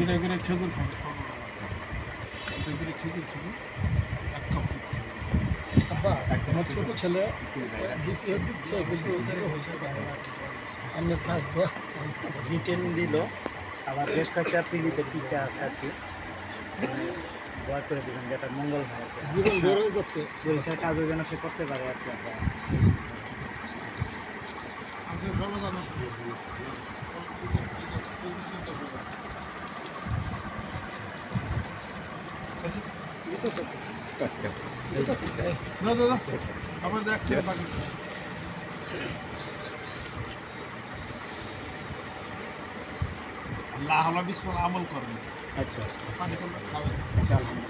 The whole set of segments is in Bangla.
দুইটা করে খেজুর খাবে দুইটা করে খেজুর খাবে এক কাপ আমার ছোট ছেলে দ্বিতীয় দিচ্ছে কিন্তু ওদেরও না। আমি ফার্স্ট রিটেন দিল। আবার বেশ কয়েকটা পিড়িতে টিকা আছে আর কি। মানে করে দিবেন যেটা মঙ্গল হয়। জীবন যাচ্ছে। পরীক্ষার কাজও যেন সে করতে পারে আর কি। ده ده ده عمل ده كتير لا هلا بسم الله عمل قرن اچھا پانی کو کھاؤ اچھا الحمد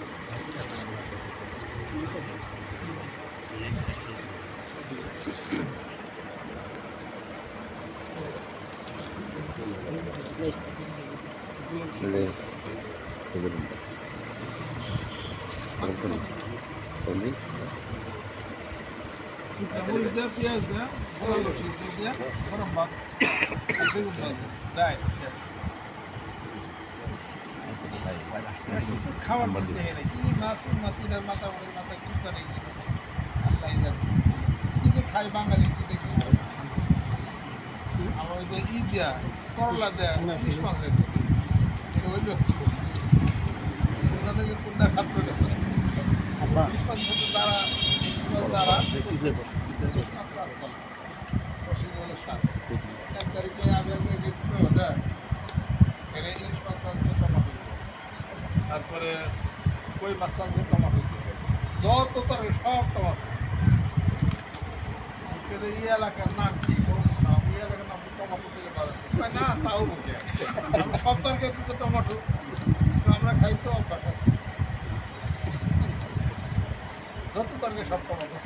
لله আলুগুলো করলি খাওয়ার মাথা মাথা কি করে খাই বাঙালি কি দেখি আমার ঈদ দেয়া, করলা দেয়া, ইলিশ মাছ দেয়। তারপরে কই মাছ আনছে টমাটো যত তার সব টমাটো এই এলাকার নাম কি? এই এলাকার নাম টমাটো থেকে পাওয়া না। তাও বুঝে সব তরকারি কিন্তু টমাটো আমরা খাই তো অভ্যাস আছে। যত তরকারি সব টমাটো